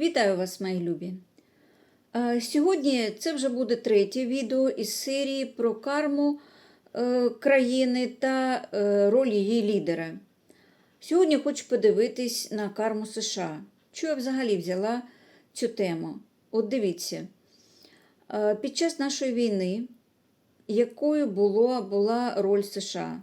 Вітаю вас, мої любі! Е, Сьогодні це вже буде третє відео із серії про карму е, країни та е, роль її лідера. Сьогодні хочу подивитись на карму США. Чого я взагалі взяла цю тему? От дивіться, під час нашої війни, якою було, була роль США?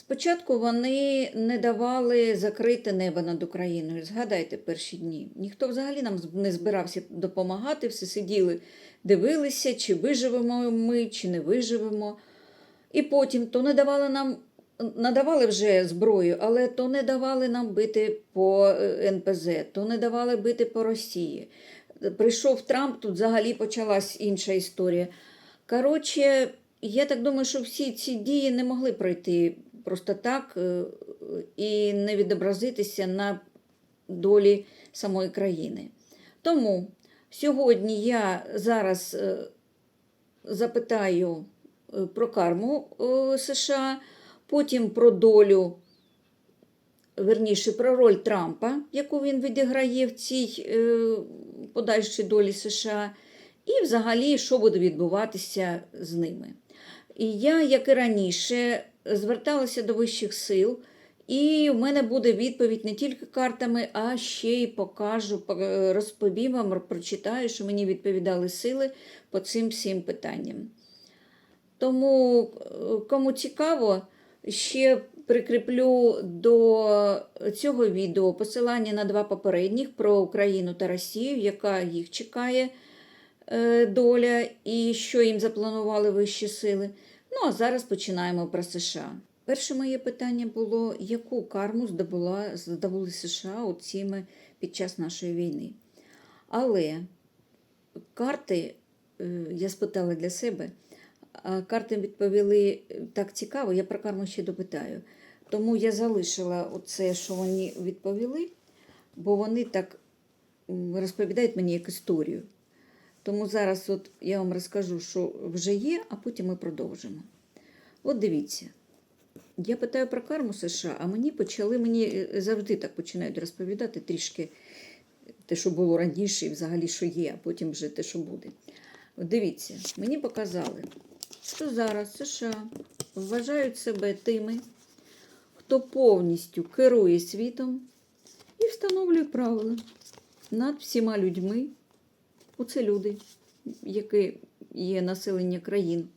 Спочатку вони не давали закрити небо над Україною. Згадайте перші дні. Ніхто взагалі нам не збирався допомагати, все сиділи, дивилися, чи виживемо ми, чи не виживемо. І потім то не давали нам, надавали вже зброю, але то не давали нам бити по е, НПЗ, то не давали бити по Росії. Прийшов Трамп, тут взагалі почалась інша історія. Коротше, я так думаю, що всі ці дії не могли пройти просто так е, і не відобразитися на долі самої країни. Тому сьогодні я зараз е, запитаю е, про карму США, потім про долю, верніше, про роль Трампа, яку він відіграє в цій подальшій долі США, і взагалі, що буде відбуватися з ними. І я, як і раніше, зверталася до вищих сил, і в мене буде відповідь не тільки картами, а ще й покажу, розповім вам, прочитаю, що мені відповідали сили по цим всім питанням. Тому, е, кому цікаво, ще прикріплю до цього відео посилання на два попередніх про Україну та Росію, яка їх чекає е, доля і що їм запланували вищі сили. Ну, а зараз починаємо про США. Перше моє питання було, яку карму здобула, здобули США оціми під час нашої війни. Але карти, е, я спитала для себе, карти відповіли е, так цікаво, я про карму ще допитаю. Тому я залишила оце, що вони відповіли, бо вони так розповідають мені як історію. Тому зараз от я вам розкажу, що вже є, а потім ми продовжимо. От дивіться. Я питаю про карму США, а мені почали, мені е, завжди так починають розповідати трішки те, що було раніше, і взагалі що є, а потім вже те, що буде. От дивіться, мені показали, що зараз США вважають себе тими, хто повністю керує світом і встановлює правила над всіма людьми. Оце люди, які є населення країн.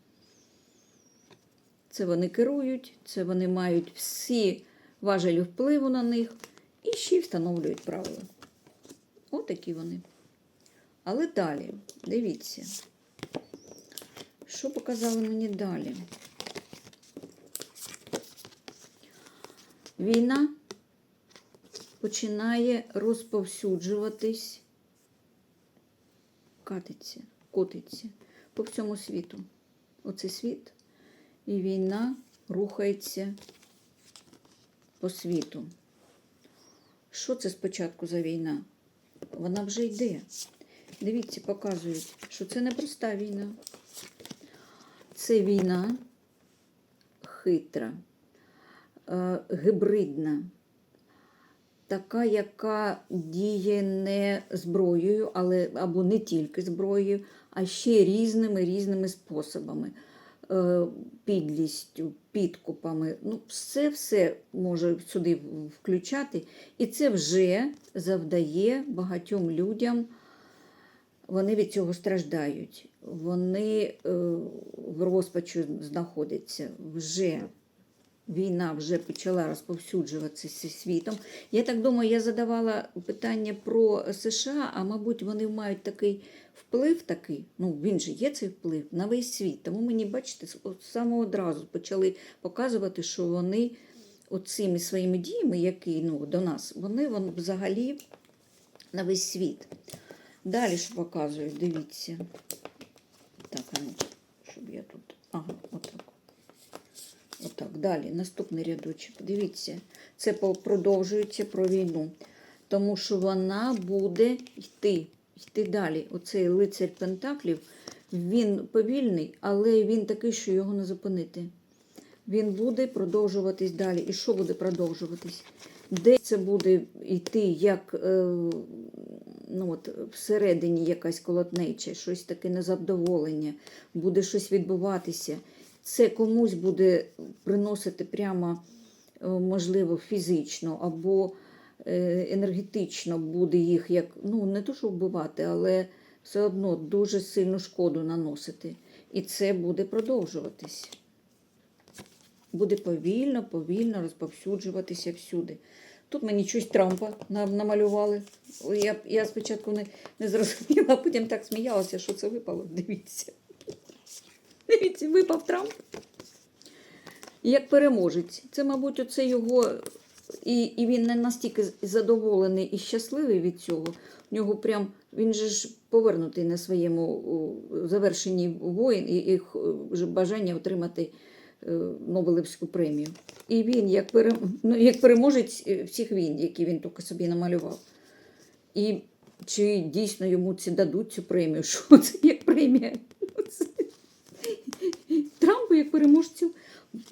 Це вони керують, це вони мають всі важелі впливу на них і ще й встановлюють правила. Отакі вони. Але далі, дивіться, що показали мені далі? Війна починає розповсюджуватись, катиться, котиться по всьому світу. Оце світ. І війна рухається по світу. Що це спочатку за війна? Вона вже йде. Дивіться, показують, що це не проста війна. Це війна хитра, е, гибридна, така, яка діє не зброєю, але або не тільки зброєю, а ще різними різними способами. Е, Підлістю, підкупами, ну, все все може сюди включати, і це вже завдає багатьом людям, вони від цього страждають. Вони е, в розпачу знаходяться вже. Війна вже почала розповсюджуватися світом. Я так думаю, я задавала питання про США, а мабуть, вони мають такий вплив такий, ну він же є цей вплив на весь світ. Тому мені, бачите, самого одразу почали показувати, що вони оцими своїми діями, які ну, до нас, вони, вони взагалі на весь світ. Далі що показують, дивіться. Так, ну, щоб я тут. Ага, отак. Отак, далі, наступний рядочок. Дивіться, це продовжується про війну. Тому що вона буде йти, йти далі. Оцей лицар Пентаклів, він повільний, але він такий, що його не зупинити. Він буде продовжуватись далі. І що буде продовжуватись? Де це буде йти як е, ну, от, всередині якась колотнеча, щось таке незадоволення, буде щось відбуватися. Це комусь буде приносити прямо, е, можливо, фізично або е, енергетично буде їх як, ну, не то, що вбивати, але все одно дуже сильну шкоду наносити. І це буде продовжуватись. Буде повільно, повільно розповсюджуватися всюди. Тут мені щось Трампа намалювали. Я, я спочатку не, не зрозуміла, а потім так сміялася, що це випало. Дивіться. Дивіться, випав Трамп. Як переможець. Це, мабуть, оце його. І, і він не настільки задоволений і щасливий від цього. У нього прям він же ж повернутий на своєму завершенні воїн і, і бажання отримати е, Нобелівську премію. І він, як, пере, ну, як переможець е, всіх війн, які він тільки собі намалював. І чи дійсно йому ці дадуть цю премію? Що це як премія? Це... Трампу як переможцю.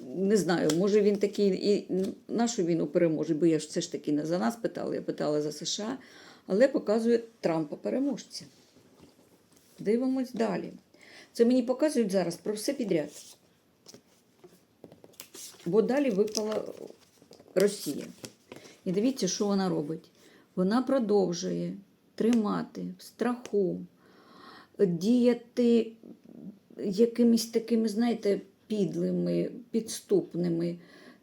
Не знаю, може він такий і нашу війну переможе, бо я ж все ж таки не за нас питала, я питала за США, але показує Трампа переможця. Дивимось далі. Це мені показують зараз про все підряд. Бо далі випала Росія. І дивіться, що вона робить. Вона продовжує тримати в страху, діяти якимись такими, знаєте, підлими, підступними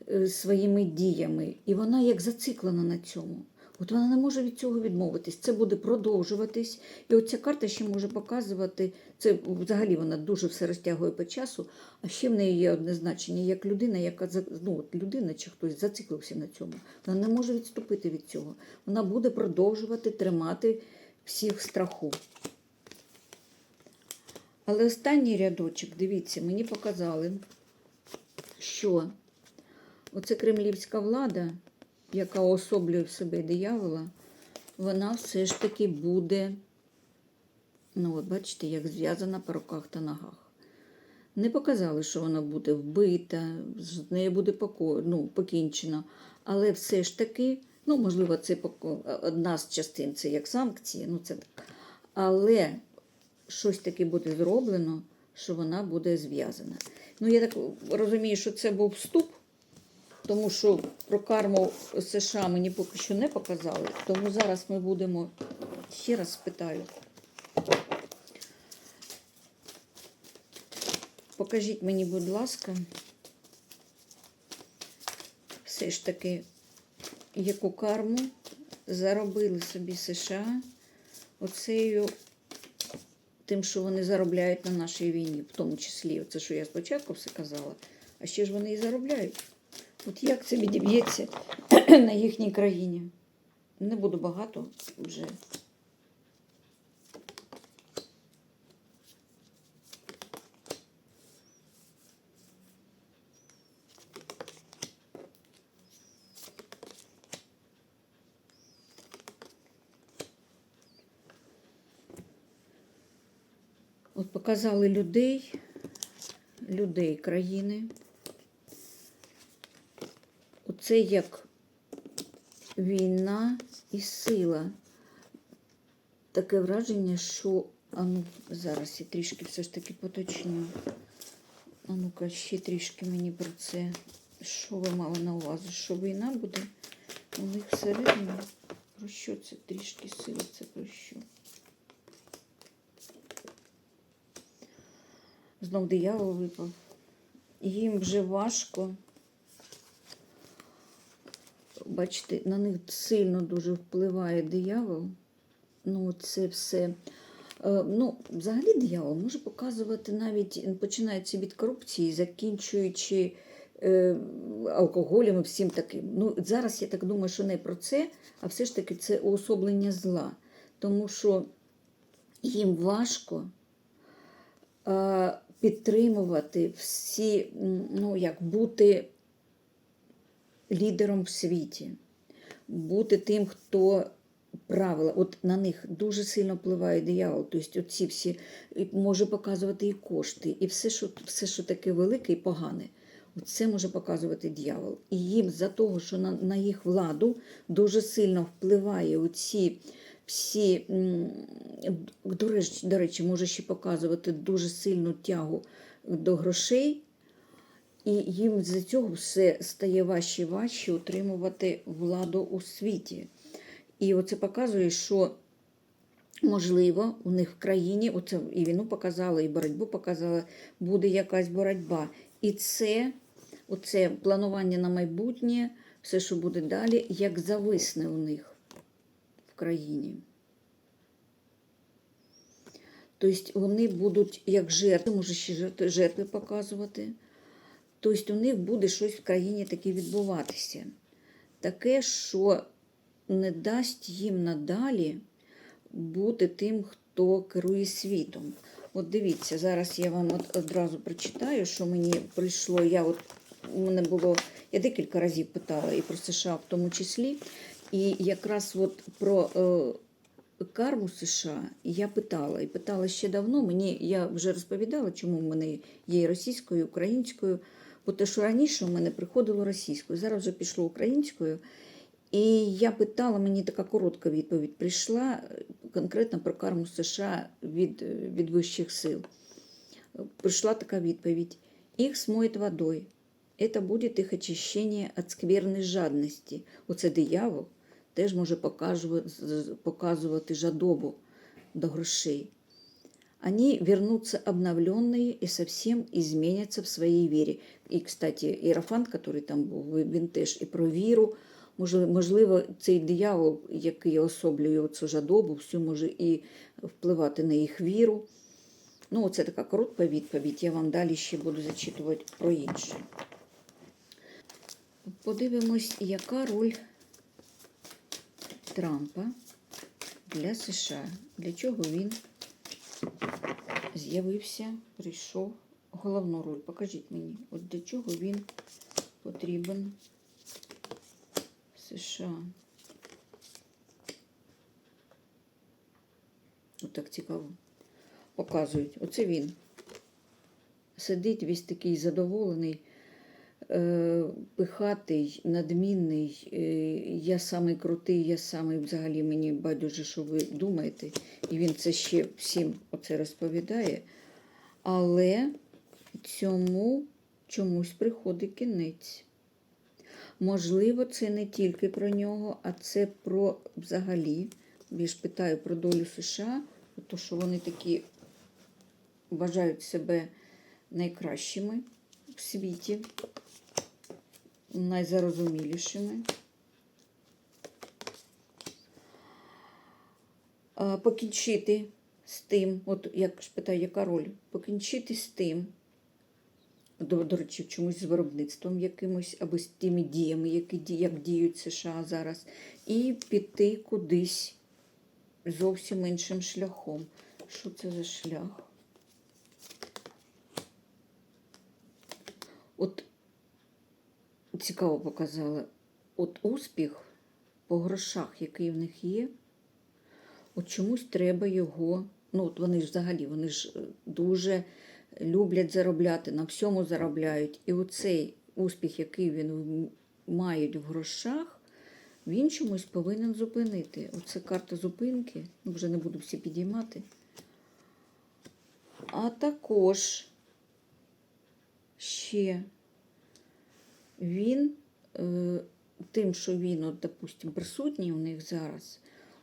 е, своїми діями. І вона як зациклена на цьому. От вона не може від цього відмовитись. Це буде продовжуватись. І оця карта ще може показувати, це взагалі вона дуже все розтягує по часу, а ще в неї є одне значення, як людина, яка ну, от людина чи хтось зациклився на цьому. Вона не може відступити від цього. Вона буде продовжувати тримати всіх страху. Але останній рядочок, дивіться, мені показали, що оце кремлівська влада, яка особлює в себе диявола, вона все ж таки буде, ну от бачите, як зв'язана по руках та ногах. Не показали, що вона буде вбита, з нею буде поко... ну, покінчено. Але все ж таки, ну, можливо, це поко- одна з частин, це як санкції, ну це так. Але щось таке буде зроблено, що вона буде зв'язана. Ну, я так розумію, що це був вступ, тому що про карму США мені поки що не показали. Тому зараз ми будемо ще раз спитаю. Покажіть мені, будь ласка, все ж таки, яку карму заробили собі США оцею тим, що вони заробляють на нашій війні, в тому числі, це що я спочатку все казала, а ще ж вони і заробляють. От як це відіб'ється на їхній країні? Не буду багато вже. От показали людей, людей країни. Оце як війна і сила. Таке враження, що а ну, зараз я трішки все ж таки поточню. А ну-ка, ще трішки мені про це. Що ви мали на увазі? Що війна буде у них всередині? Про що це трішки сила? Це про що? Знов диявол випав. Їм вже важко. Бачите, на них сильно дуже впливає диявол. Ну, це все. Е, Ну, взагалі диявол може показувати навіть починається від корупції, закінчуючи е, алкоголем і всім таким. Ну, зараз я так думаю, що не про це, а все ж таки це уособлення зла. Тому що їм важко е, підтримувати всі, ну, як бути лідером в світі, бути тим, хто правила, от на них дуже сильно впливає диявол. Тобто оці всі може показувати і кошти, і все, що, все, що таке велике і погане. Це може показувати дьявол. І їм за того, що на, на їх владу дуже сильно впливає оці всі, до речі, до речі, може ще показувати дуже сильну тягу до грошей, і їм з цього все стає важче і важче утримувати владу у світі. І оце показує, що можливо у них в країні, оце і війну показала, і боротьбу показала, буде якась боротьба. І це, оце планування на майбутнє, все, що буде далі, як зависне у них країні. Тобто вони будуть як жертви, може ще жертви, показувати. Тобто у них буде щось в країні таке відбуватися. Таке, що не дасть їм надалі бути тим, хто керує світом. От дивіться, зараз я вам одразу прочитаю, що мені прийшло. Я от у мене було, я декілька разів питала і про США в тому числі. І якраз от про е, карму США я питала. І питала ще давно. Мені я вже розповідала, чому в мене є російською, українською. Бо те, що раніше у мене приходило російською, зараз вже пішло українською. І я питала, мені така коротка відповідь прийшла е, конкретно про карму США від, е, від вищих сил. Прийшла така відповідь: їх смоють водою. Это будет их очищение от скверної жадності. Оце диявол теж може показувати, жадобу до грошей. Они вернутся обновленные и совсем изменятся в своей вере. І, кстати, Іерофант, який там був, він теж і про віру. Можливо, цей диявол, який особлює цю жадобу, всю може і впливати на їх віру. Ну, оце така коротка відповідь. Я вам далі ще буду зачитувати про інше. Подивимось, яка роль Трампа для США. Для чого він з'явився, прийшов. Головну роль. Покажіть мені, от для чого він потрібен США. От так цікаво. Показують. Оце він. Сидить весь такий задоволений, пихатий, надмінний. Е, я самий крутий, я самий взагалі мені байдуже, що ви думаєте. І він це ще всім оце розповідає. Але цьому чомусь приходить кінець. Можливо, це не тільки про нього, а це про взагалі. Я ж питаю про долю США, то що вони такі вважають себе найкращими в світі, найзарозумілішими. Покінчити з тим, от як ж питаю, яка роль? Покінчити з тим, до, до речі, чомусь з виробництвом якимось, або з тими діями, які як діють США зараз, і піти кудись зовсім іншим шляхом. Що це за шлях? От цікаво показала, от успіх по грошах, який в них є, от чомусь треба його. Ну, от вони ж взагалі, вони ж е, дуже люблять заробляти, на всьому заробляють. І оцей успіх, який він мають в грошах, він чомусь повинен зупинити. Оце карта зупинки, ну, вже не буду всі підіймати. А також ще він е, тим, що він, от, допустим, присутній у них зараз,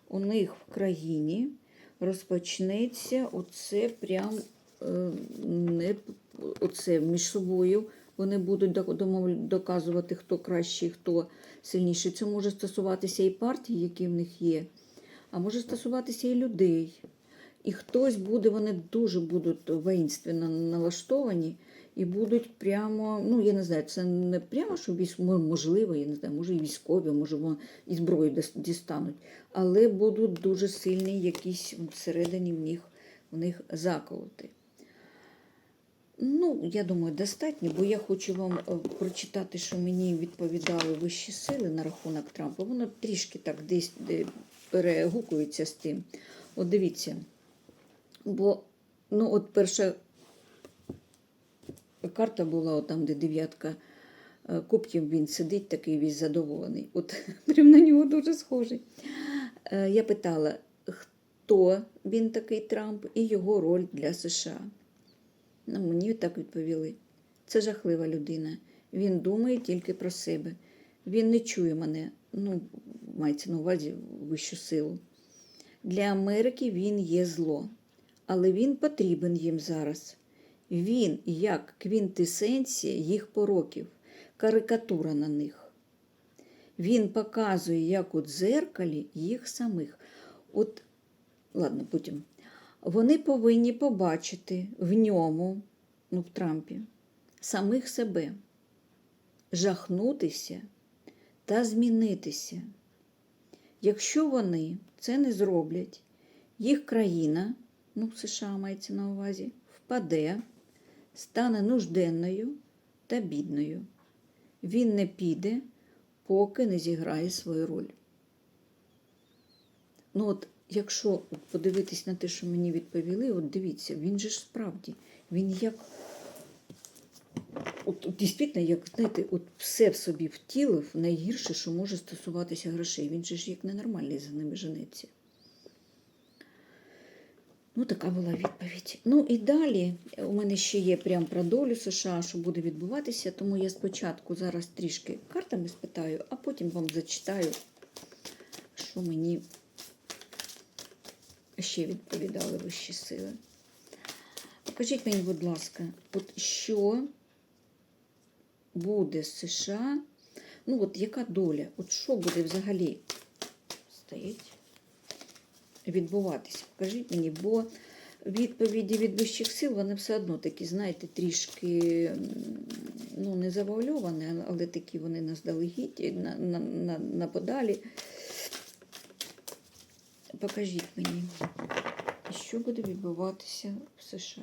у них в країні розпочнеться оце прям е, не оце між собою. Вони будуть доказувати, хто кращий, хто сильніший. Це може стосуватися і партій, які в них є, а може стосуватися і людей. І хтось буде, вони дуже будуть воїнственно налаштовані і будуть прямо, ну я не знаю, це не прямо, що можливо, я не знаю, може і військові, може і зброю дістануть, але будуть дуже сильні якісь всередині в них, в них заколоти. Ну, я думаю, достатньо, бо я хочу вам е, прочитати, що мені відповідали вищі сили на рахунок Трампа. Воно трішки так десь перегукується з тим. От дивіться. Бо, ну, от перша карта була, там, де дев'ятка е, кубків, він сидить такий весь задоволений. От прям на нього дуже схожий. Е, Я питала, хто він такий Трамп і його роль для США. Ну, мені так відповіли. Це жахлива людина. Він думає тільки про себе. Він не чує мене, ну, мається на увазі вищу силу. Для Америки він є зло, але він потрібен їм зараз. Він як квінтесенція їх пороків, карикатура на них. Він показує, як у дзеркалі їх самих. От, ладно, потім. Вони повинні побачити в ньому, ну, в Трампі, самих себе, жахнутися та змінитися. Якщо вони це не зроблять, їх країна, ну, США мається на увазі, впаде, стане нужденною та бідною. Він не піде, поки не зіграє свою роль. Ну, от, якщо подивитись на те, що мені відповіли, от дивіться, він же ж справді, він як. От, от дійсно, як знаєте, от все в собі втілив найгірше, що може стосуватися грошей. Він же ж як ненормальний за ними женеться. Ну, така була відповідь. Ну і далі у мене ще є прям про долю США, що буде відбуватися, тому я спочатку зараз трішки картами спитаю, а потім вам зачитаю, що мені ще відповідали вищі сили. Покажіть мені, будь ласка, от що буде з США? Ну, от яка доля? От що буде взагалі стоїть? Відбуватися. Покажіть мені, бо відповіді від вищих сил, вони все одно такі, знаєте, трішки ну, не завуальовані, але такі вони наздалегідь, на, на, на, на подалі. Покажіть мені, що буде відбуватися в США.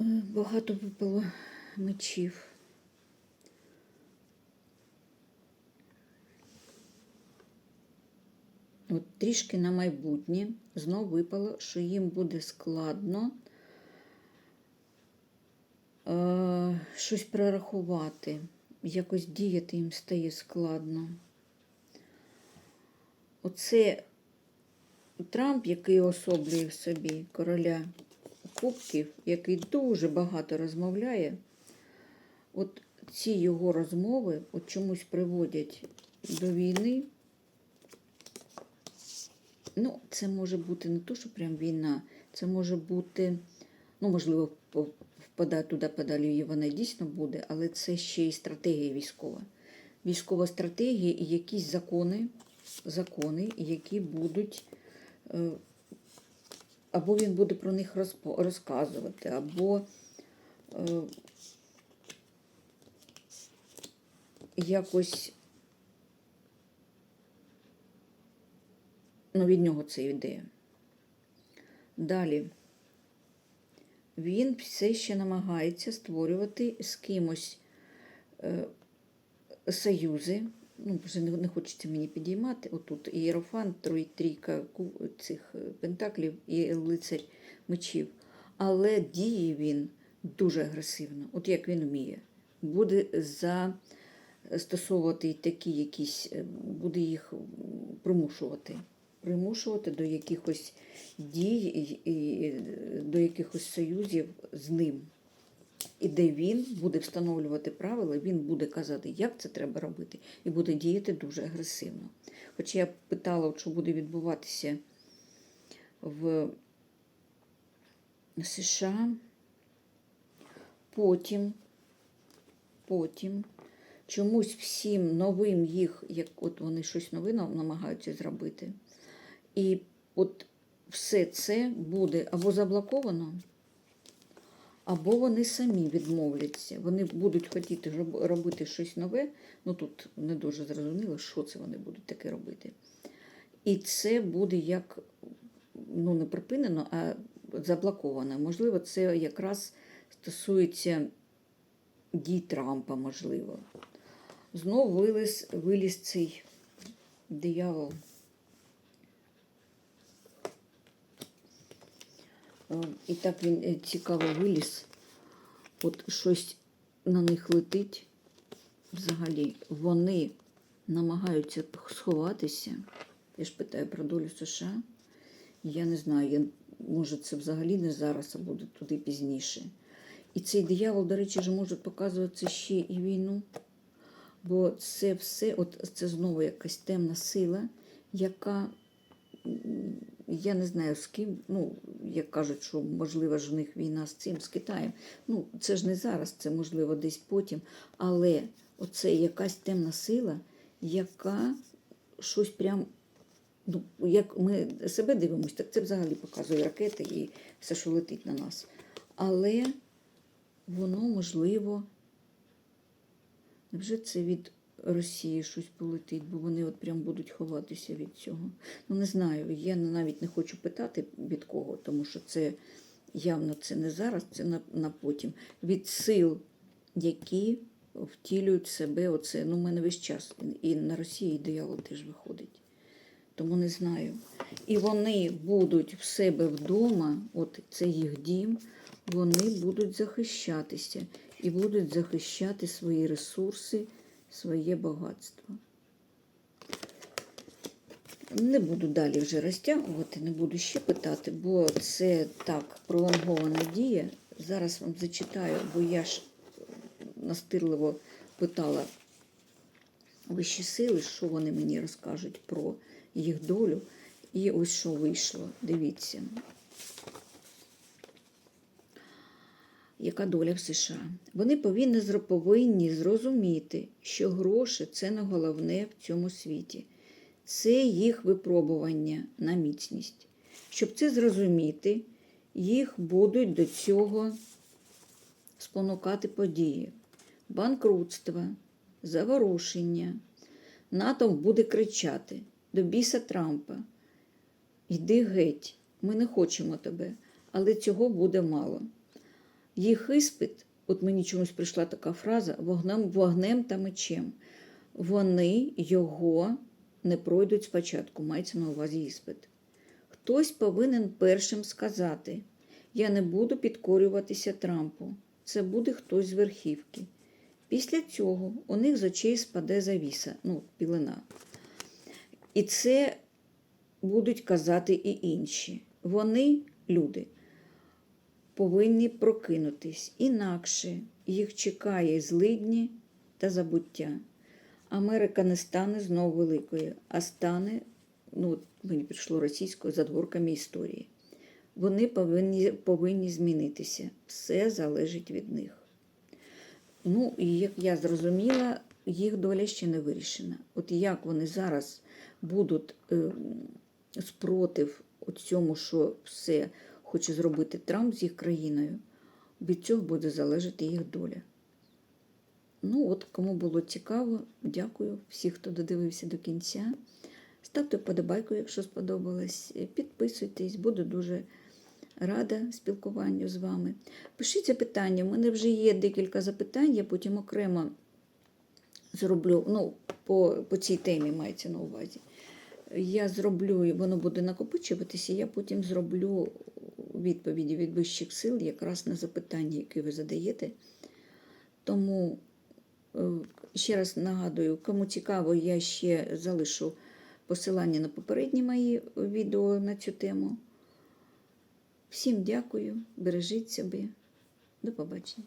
Е, Багато випало мечів. От трішки на майбутнє знов випало, що їм буде складно е, щось прорахувати, якось діяти їм стає складно. Оце Трамп, який особлює в собі короля кубків, який дуже багато розмовляє, от ці його розмови от чомусь приводять до війни. Ну, це може бути не то, що прям війна, це може бути, ну, можливо, впадає туди подалі, вона дійсно буде, але це ще й стратегія військова. Військова стратегія і якісь закони, закони, які будуть е, або він буде про них розказувати, або е, якось ну, від нього це йде. Далі він все ще намагається створювати з кимось е, союзи ну, вже не, хочеться мені підіймати. Отут ієрофант, трійка цих е, пентаклів і лицарь мечів. Але діє він дуже агресивно, от як він вміє. Буде застосовувати такі якісь, е, буде їх примушувати. Примушувати до якихось дій і до якихось союзів з ним. І де він буде встановлювати правила, він буде казати, як це треба робити, і буде діяти дуже агресивно. Хоча я питала, що буде відбуватися в США, потім, потім чомусь всім новим їх, як от вони щось нове намагаються зробити. І от все це буде або заблоковано або вони самі відмовляться. Вони будуть хотіти робити щось нове. Ну тут не дуже зрозуміло, що це вони будуть таке робити. І це буде як ну, не припинено, а заблоковано. Можливо, це якраз стосується дій Трампа, можливо. Знову виліз, виліз цей диявол. І так він е, цікаво виліз. От щось на них летить взагалі. Вони намагаються сховатися. Я ж питаю про долю США. Я не знаю, я, може, це взагалі не зараз, а буде туди пізніше. І цей диявол, до речі, може показувати ще і війну. Бо це все, от це знову якась темна сила, яка, я не знаю з ким, ну, як кажуть, що можливо ж в них війна з цим, з Китаєм. Ну, це ж не зараз, це можливо десь потім. Але оце якась темна сила, яка щось прям, ну, як ми себе дивимося, так це взагалі показує ракети і все, що летить на нас. Але воно можливо. Невже це від Росії щось полетить, бо вони от прям будуть ховатися від цього? Ну, не знаю. Я навіть не хочу питати від кого, тому що це явно це не зараз, це на, на потім. Від сил, які втілюють себе оце. Ну, в мене весь час. І на Росії диявол теж виходить. Тому не знаю. І вони будуть в себе вдома, от це їх дім, вони будуть захищатися і будуть захищати свої ресурси, своє багатство. Не буду далі вже розтягувати, не буду ще питати, бо це так пролонгована дія. Зараз вам зачитаю, бо я ж настирливо питала вищі сили, що вони мені розкажуть про їх долю. І ось що вийшло. Дивіться. Яка доля в США? Вони повинні, повинні зрозуміти, що гроші це не головне в цьому світі. Це їх випробування на міцність. Щоб це зрозуміти, їх будуть до цього спонукати події. Банкрутство, заворушення. НАТО буде кричати до біса Трампа. Йди геть, ми не хочемо тебе, але цього буде мало. Їх іспит, от мені чомусь прийшла така фраза, вогнем, вогнем та мечем. Вони його не пройдуть спочатку, мається на увазі іспит. Хтось повинен першим сказати: Я не буду підкорюватися Трампу. Це буде хтось з верхівки. Після цього у них з очей спаде завіса, ну, пілена. І це будуть казати і інші. Вони, люди, повинні прокинутись, інакше їх чекає злидні та забуття. Америка не стане знову великою, а стане, ну, мені прийшло російською задворками історії. Вони повинні, повинні змінитися. Все залежить від них. Ну, і як я зрозуміла, їх доля ще не вирішена. От як вони зараз будуть е, спротив от цьому, що все хоче зробити Трамп з їх країною, від цього буде залежати їх доля. Ну, от, кому було цікаво, дякую всіх, хто додивився до кінця. Ставте вподобайку, якщо сподобалось. Підписуйтесь, буду дуже рада спілкуванню з вами. Пишіть запитання. У мене вже є декілька запитань, я потім окремо зроблю, ну, по, по цій темі мається на увазі. Я зроблю, і воно буде накопичуватися, я потім зроблю відповіді від вищих сил якраз на запитання, які ви задаєте. Тому е, ще раз нагадую, кому цікаво, я ще залишу посилання на попередні мої відео на цю тему. Всім дякую, бережіть себе. До побачення.